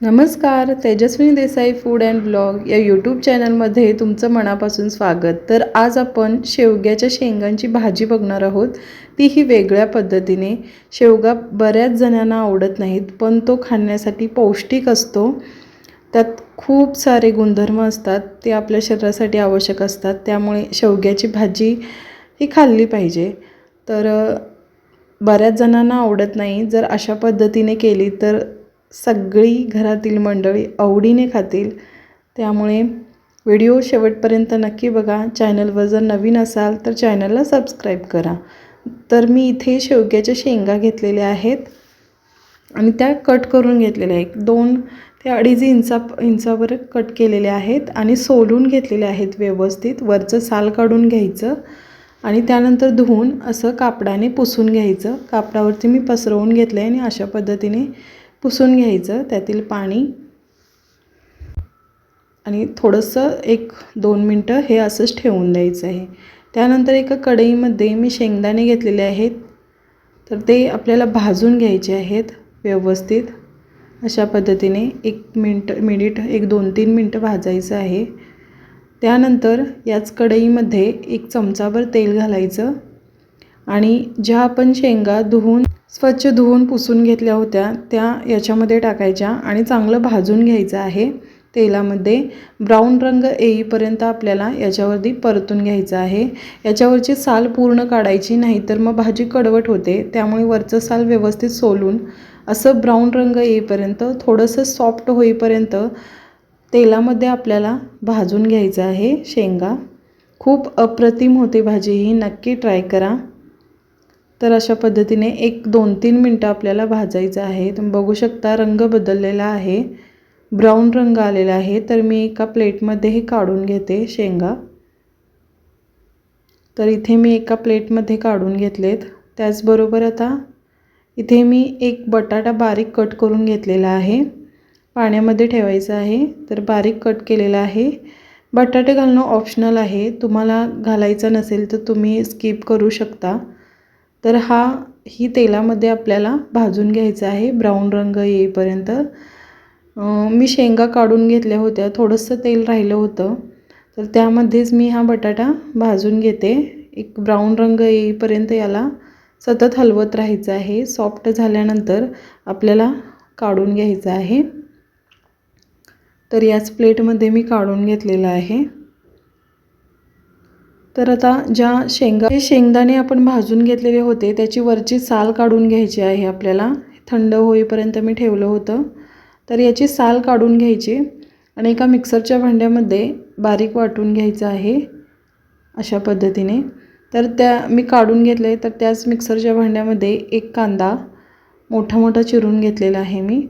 नमस्कार Tejaswini Desai food and blog या YouTube चॅनलमध्ये तुमचं मनापासून स्वागत. तर आज आपण शेवग्याच्या शेंगांची भाजी बघणार आहोत. तीही वेगळ्या पद्धतीने. शेवगा बऱ्याच जणांना आवडत नाहीत पण तो खाण्यासाठी पौष्टिक असतो. त्यात खूप सारे गुणधर्म असतात ते आपल्या शरीरासाठी आवश्यक असतात. त्यामुळे शेवग्याची भाजी ही खाल्ली पाहिजे. तर बऱ्याच जणांना आवडत नाही. जर अशा पद्धतीने केली तर सगळी घरातील मंडळी आवडीने खातील. त्यामुळे व्हिडिओ शेवटपर्यंत नक्की बघा. चॅनलवर जर नवीन असाल तर चॅनलला सबस्क्राईब करा. तर मी इथे शेवग्याच्या शेंगा घेतलेल्या आहेत आणि त्या कट करून घेतलेल्या आहेत. दोन ते अडीच इंचा इंचावर कट केलेल्या आहेत आणि सोलून घेतलेल्या आहेत व्यवस्थित. वरचं साल काढून घ्यायचं आणि त्यानंतर धुवून असं कापडाने पुसून घ्यायचं. कापडावरती मी पसरवून घेतलं आहे आणि अशा पद्धतीने पुसून घ्यायचं त्यातील पाणी. आणि थोडंसं एक दोन मिनटं हे असंच ठेवून द्यायचं आहे. त्यानंतर एका कढईमध्ये मी शेंगदाणे घेतलेले आहेत. तर ते आपल्याला भाजून घ्यायचे आहेत व्यवस्थित. अशा पद्धतीने एक मिनट मिनिट एक दोन तीन मिनटं भाजायचं आहे. त्यानंतर याच कढईमध्ये एक चमचाभर तेल घालायचं. आणि ज्या आपण शेंगा धुवून स्वच्छ धुवून पुसून घेतल्या होत्या त्या याच्यामध्ये टाकायच्या आणि चांगलं भाजून घ्यायचं आहे. तेलामध्ये ब्राऊन रंग येईपर्यंत आपल्याला याच्यावरती परतून घ्यायचं आहे. याच्यावरची साल पूर्ण काढायची नाही तर मग भाजी कडवट होते. त्यामुळे वरचं साल व्यवस्थित सोलून असं ब्राऊन रंग येईपर्यंत थोडंसं सॉफ्ट होईपर्यंत तेलामध्ये आपल्याला भाजून घ्यायचं आहे शेंगा. खूप अप्रतिम होते भाजी ही. नक्की ट्राय करा. तर अशा पद्धतीने एक दोन तीन मिनटं आपल्याला भाजायचं आहे. तुम्ही बघू शकता रंग बदललेला आहे. ब्राऊन रंग आलेला आहे. तर मी एका प्लेटमध्ये हे काढून घेते शेंगा. तर इथे मी एका प्लेटमध्ये काढून घेतलेत. त्याचबरोबर आता इथे मी एक बटाटा बारीक कट करून घेतलेला आहे. पाण्यामध्ये ठेवायचं आहे. तर बारीक कट केलेला आहे. बटाटे घालणं ऑप्शनल आहे. तुम्हाला घालायचं नसेल तर तुम्ही स्किप करू शकता. तर हा ही तेलामध्ये आपल्याला भाजून घ्यायचा आहे. ब्राऊन रंग येईपर्यंत. मी शेंगा काढून घेतल्या होत्या. थोडंसं तेल राहिलं होतं. तर त्यामध्येच मी हा बटाटा भाजून घेते. एक ब्राऊन रंग येईपर्यंत याला सतत हलवत राहायचं आहे. सॉफ्ट झाल्यानंतर आपल्याला काढून घ्यायचं आहे. तर याच प्लेटमध्ये मी काढून घेतलेलं आहे. तर आता ज्या शेंगा हे शेंगदाणे आपण भाजून घेतलेले होते त्याची वरची साल काढून घ्यायची आहे आपल्याला. थंड होईपर्यंत मी ठेवलं होतं. तर याची साल काढून घ्यायची आणि एका मिक्सरच्या भांड्यामध्ये बारीक वाटून घ्यायचं आहे अशा पद्धतीने. तर त्या मी काढून घेतले तर त्याच मिक्सरच्या भांड्यामध्ये एक कांदा मोठा मोठा चिरून घेतलेला आहे मी.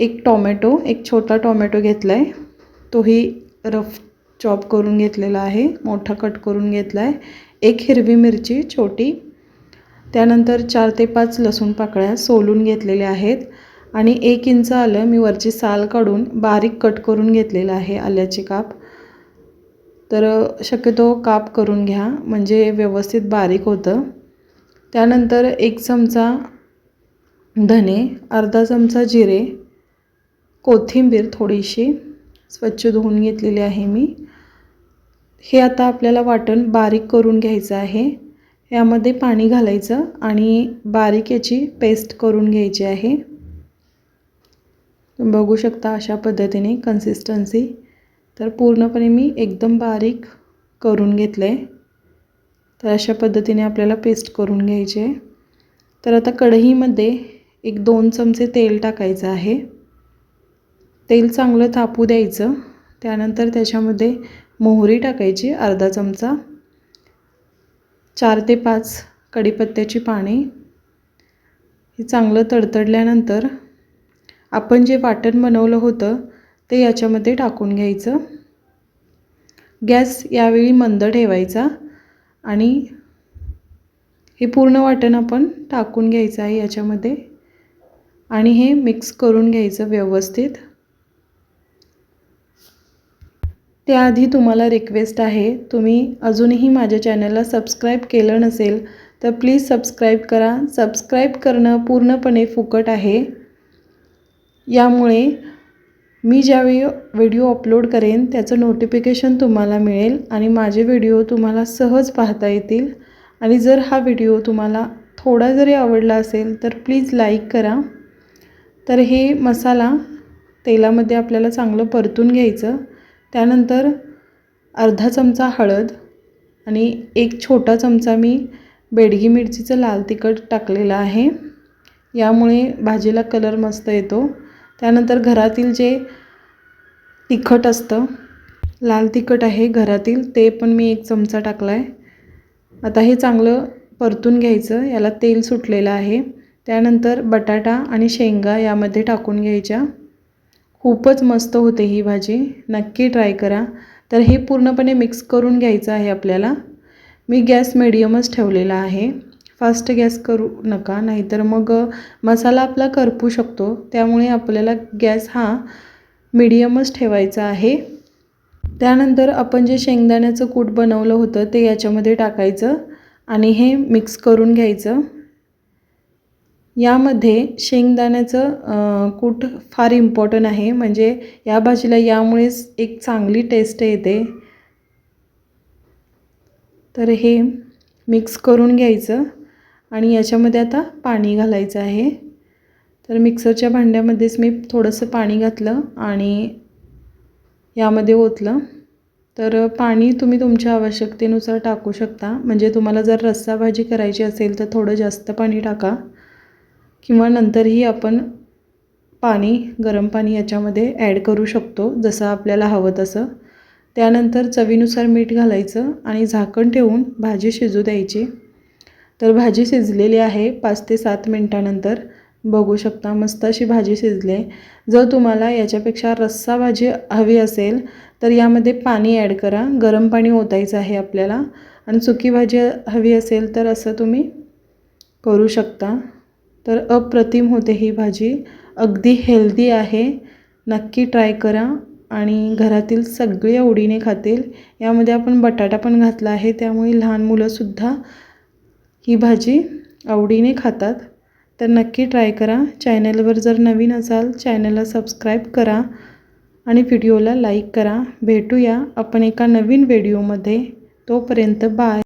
एक टॉमॅटो एक छोटा टॉमॅटो घेतला आहे तोही रफ चॉप करून घेतलेला आहे मोठा कट करून घेतला आहे एक हिरवी मिरची छोटी. त्यानंतर चार ते पाच लसूण पाकळ्या सोलून घेतलेल्या आहेत आणि एक इंच आलं मी वरची साल काढून बारीक कट करून घेतलेलं आहे आल्याचे काप. तर शक्यतो काप करून घ्या म्हणजे व्यवस्थित बारीक होतं. त्यानंतर एक चमचा धने अर्धा चमचा जिरे कोथिंबीर थोडीशी स्वच्छ धुवून घेतलेली आहे मी. हे आता आपल्याला वाटण बारीक करून घ्यायचं आहे. यामध्ये पाणी घालायचं आणि बारीक याची पेस्ट करून घ्यायची आहे. बघू शकता अशा पद्धतीने कन्सिस्टन्सी तर पूर्णपणे मी एकदम बारीक करून घेतलं आहे तर अशा पद्धतीने आपल्याला पेस्ट करून घ्यायची. आहे तर आता कढईमध्ये एक दोन चमचे तेल टाकायचं आहे. तेल चांगलं तापू द्यायचं. त्यानंतर त्याच्यामध्ये मोहरी टाकायची अर्धा चमचा. चार ते पाच कढीपत्त्याची पाने. हे चांगलं तडतडल्यानंतर आपण जे वाटण बनवलं होतं ते याच्यामध्ये टाकून घ्यायचं. गॅस यावेळी मंद ठेवायचा आणि हे पूर्ण वाटण आपण टाकून घ्यायचं आहे याच्यामध्ये. आणि हे मिक्स करून घ्यायचं व्यवस्थित. त्याआधी तुम्हाला रिक्वेस्ट आहे तुम्ही अजूनही माझ्या चॅनलला सबस्क्राईब केलं नसेल तर प्लीज सबस्क्राईब करा. सबस्क्राईब करणं पूर्णपणे फुकट आहे. यामुळे मी ज्यावेळी व्हिडिओ अपलोड करेन त्याचं नोटिफिकेशन तुम्हाला मिळेल आणि माझे व्हिडिओ तुम्हाला सहज पाहता येतील. आणि जर हा व्हिडिओ तुम्हाला थोडा जरी आवडला असेल तर प्लीज लाईक करा. तर हे मसाला तेलामध्ये आपल्याला चांगलं परतून घ्यायचं. त्यानंतर अर्धा चमचा हळद आणि एक छोटा चमचा मी बेडगी मिरचीचं लाल तिखट टाकलेलं आहे. यामुळे भाजीला कलर मस्त येतो. त्यानंतर घरातील जे तिखट असतं लाल तिखट आहे घरातील ते पण मी एक चमचा टाकला आहे आता हे चांगलं परतून घ्यायचं याला तेल सुटलेलं आहे. त्यानंतर बटाटा आणि शेंगा यामध्ये टाकून घ्यायच्या. खूपच मस्त होते ही भाजी. नक्की ट्राय करा. तर हे पूर्णपणे मिक्स करून घ्यायचं आहे आपल्याला. मी गॅस मिडियमच ठेवलेला आहे. फास्ट गॅस करू नका नाहीतर मग मसाला आपला करपू शकतो. त्यामुळे आपल्याला गॅस हा मिडियमच ठेवायचा आहे. त्यानंतर आपण जे शेंगदाण्याचं कूट बनवलं होतं ते याच्यामध्ये टाकायचं आणि हे मिक्स करून घ्यायचं. यामध्ये शेंगदाण्याचं कूट फार इम्पॉर्टंट आहे. म्हणजे या भाजीला यामुळेच एक चांगली टेस्ट येते. तर हे मिक्स करून घ्यायचं आणि याच्यामध्ये आता पाणी घालायचं आहे. तर मिक्सरच्या भांड्यामध्येच मी थोडंसं पाणी घातलं आणि यामध्ये ओतलं. तर पाणी तुम्ही तुमच्या आवश्यकतेनुसार टाकू शकता. म्हणजे तुम्हाला जर रस्सा भाजी करायची असेल तर थोडं जास्त पाणी टाका. किंवा नंतरही आपण पाणी गरम पाणी याच्यामध्ये ॲड करू शकतो जसं आपल्याला हवं तसं. त्यानंतर चवीनुसार मीठ घालायचं आणि झाकण ठेवून भाजी शिजू द्यायची. तर भाजी शिजलेली आहे पाच ते सात मिनटानंतर. बघू शकता मस्त अशी भाजी शिजली आहे. जर तुम्हाला याच्यापेक्षा रस्सा भाजी हवी असेल तर यामध्ये पाणी ॲड करा. गरम पाणी ओतायचं आहे आपल्याला. आणि सुकी भाजी हवी असेल तर असं तुम्ही करू शकता. तर अप्रतिम होते ही भाजी. अगदी हेल्दी आहे. नक्की ट्राय करा आणि घरातील सगळे आवडीने खातील. यामध्ये आपण बटाटा पण घातला आहे. त्यामुळे लहान मुलंसुद्धा ही भाजी आवडीने खातात. तर नक्की ट्राय करा. चॅनलवर जर नवीन असाल चॅनलला सबस्क्राईब करा आणि व्हिडिओला लाईक करा. भेटूया आपण एका नवीन व्हिडिओमध्ये तोपर्यंत बाय